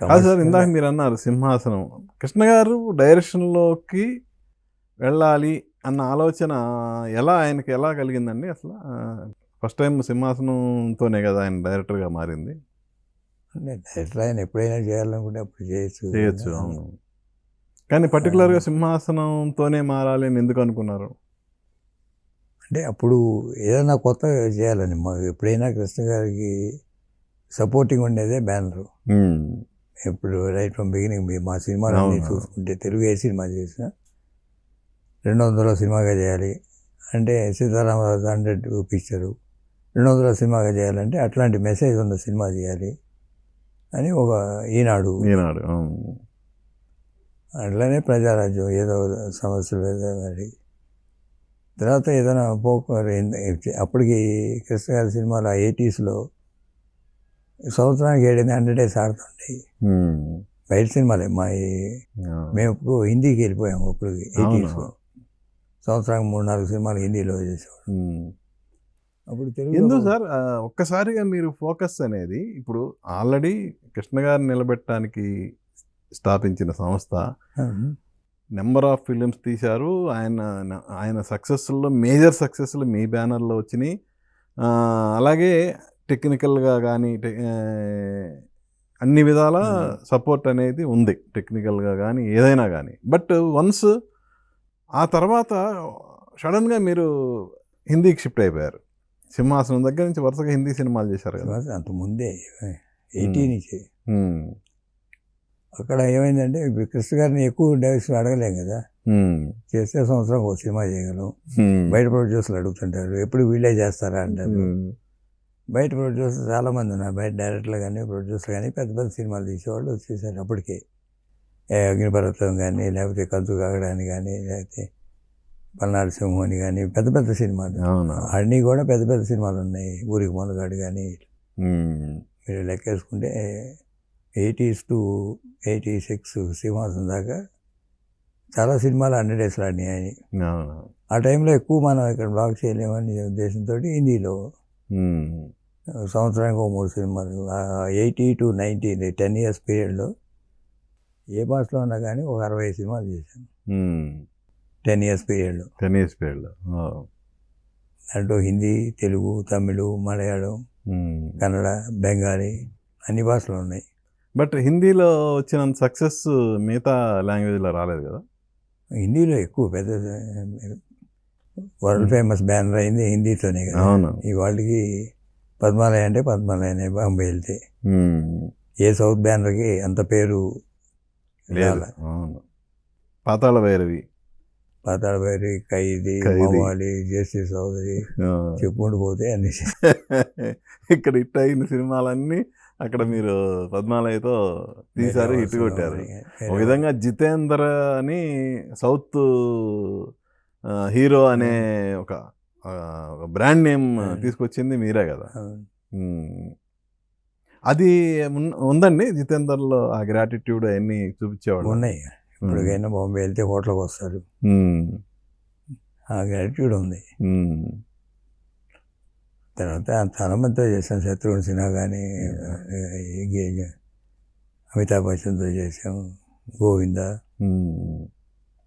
కాదు సార్ ఇందాక మీరు అన్నారు సింహాసనం. కృష్ణ గారు డైరెక్షన్లోకి వెళ్ళాలి అన్న ఆలోచన ఎలా ఆయనకి ఎలా కలిగిందండి అసలు? ఫస్ట్ టైం సింహాసనంతోనే కదా ఆయన డైరెక్టర్గా మారింది. అంటే డైరెక్టర్ ఆయన ఎప్పుడైనా చేయాలనుకుంటే అప్పుడు చేయొచ్చు చేయొచ్చు అవును. కానీ పర్టికులర్గా సింహాసనంతోనే మారాలి అని ఎందుకు అనుకున్నారు? అంటే అప్పుడు ఏదైనా కొత్త చేయాలని మాకు ఎప్పుడైనా కృష్ణ గారికి సపోర్టింగ్ ఉండేదే బ్యానర్. ఇప్పుడు రైట్ ఫ్రమ్ బిగినింగ్ మా సినిమాలు అన్నీ. చూసుకుంటే తెలుగు ఏ సినిమా చేసిన రెండు వందల సినిమాగా చేయాలి అంటే సీతారామరాజు హండ్రెడ్ పిక్చరు రెండు వందల సినిమాగా చేయాలంటే అట్లాంటి మెసేజ్ ఉన్న సినిమా చేయాలి అని ఒక ఈనాడు ఈనాడు. అట్లనే ప్రజారాజ్యం ఏదో సమస్యలు ఏదో మరి తర్వాత ఏదైనా పోకు అప్పటికి కృష్ణ గారి సినిమాలు ఎయిటీస్లో సంవత్సరానికి ఏడైనా హండ్రెడ్ డేస్ ఉమ్. బయట సినిమాలే మా. మేము ఇప్పుడు హిందీకి వెళ్ళిపోయాము అప్పుడు ఎయిటీస్లో అవును. సంవత్సరానికి మూడు నాలుగు సినిమాలు హిందీలో చేసేవాడు. అప్పుడు తెలుగు ఎందుకు సార్ ఒక్కసారిగా మీరు ఫోకస్ అనేది ఇప్పుడు ఆల్రెడీ కృష్ణ గారిని నిలబెట్టడానికి స్థాపించిన సంస్థ నెంబర్ ఆఫ్ ఫిలిమ్స్ తీశారు ఆయన ఆయన సక్సెస్లో మేజర్ సక్సెస్లు మీ బ్యానర్లో వచ్చినాయి అలాగే టెక్నికల్గా కానీ అన్ని విధాల. సపోర్ట్ అనేది ఉంది టెక్నికల్గా కానీ ఏదైనా కానీ బట్ వన్స్ ఆ తర్వాత సడన్గా మీరు హిందీకి షిఫ్ట్ అయిపోయారు సింహాసనం దగ్గర నుంచి వరుసగా హిందీ సినిమాలు చేశారు కదా అంత ముందే ఎయిటీ నుంచి. అక్కడ ఏమైందంటే కృష్ణ గారిని ఎక్కువ డైరెక్షన్ అడగలేం కదా. చేస్తే సంవత్సరం ఒక సినిమా చేయగలం. బయట ప్రొడ్యూసర్లు అడుగుతుంటారు ఎప్పుడు వీళ్ళే చేస్తారా అంటారు. బయట ప్రొడ్యూసర్ చాలామంది ఉన్నారు. బయట డైరెక్టర్లు కానీ ప్రొడ్యూసర్ కానీ పెద్ద పెద్ద సినిమాలు తీసేవాళ్ళు వచ్చేసారు అప్పటికే. ఏ అగ్నిపర్వతం కానీ లేకపోతే కంచు కాగడాని కానీ లేకపోతే పల్నాడు సింహం అని కానీ పెద్ద పెద్ద సినిమాలు. అన్నీ కూడా పెద్ద పెద్ద సినిమాలు ఉన్నాయి. ఊరికి మొనగాడు కానీ. మీరు లెక్కేసుకుంటే ఎయిటీస్ టు ఎయిటీ సిక్స్ సింహాసనం దాకా చాలా సినిమాలు హండ్రెడ్ డేస్లో ఆడినాయి ఆ టైంలో ఎక్కువ మనం ఇక్కడ బ్లాక్ చేయలేమని ఉద్దేశంతో హిందీలో. సంవత్సరానికి ఒక మూడు సినిమాలు eighty to ninety ten years పీరియడ్లో ఏ భాషలో ఉన్నా కానీ ఒక అరవై సినిమాలు చేశాను. టెన్ ఇయర్స్ పీరియడ్లో. టెన్నిస్ పీరియడ్లో. దాంట్లో హిందీ తెలుగు తమిళ్ మలయాళం. కన్నడ బెంగాలీ అన్ని భాషలు ఉన్నాయి. బట్ హిందీలో వచ్చినంత సక్సెస్ మిగతా లాంగ్వేజ్లో రాలేదు కదా? హిందీలో ఎక్కువ పెద్ద వరల్డ్ ఫేమస్ బ్యానర్ అయింది హిందీతోనే కదా. అవును. ఈ వాళ్ళకి పద్మాలయ అంటే పద్మాలయనే బాంబే వెళ్తే. ఏ సౌత్ బ్యానర్కి అంత పేరు పాతాళ భైరవి. పాతాళ భైరి ఖైదీ. మవాలి జేసీ చౌదరి ఆ. చెప్పుకుంటూ పోతే అన్ని ఇక్కడ హిట్ అయిన సినిమాలన్నీ అక్కడ మీరు పద్మాలయతో తీశారు హిట్ కొట్టారు. ఒక విధంగా జితేందర్ అని సౌత్ హీరో అనే ఒక బ్రాండ్ నేమ్ తీసుకొచ్చింది మీరే కదా. అది ఉందండి జితేందర్లో ఆ గ్రాటిట్యూడ్ అవన్నీ చూపించేవాడు ఉన్నాయి. ఇప్పటికైనా బాంబే వెళ్తే హోటల్కి వస్తారు. ఆ గ్రాట్యూడ్ ఉంది. తర్వాత చాలా మందితో చేశాం శత్రుఘ్న సిన్హా కానీ అమితాబ్ బచ్చన్తో చేసాం గోవింద.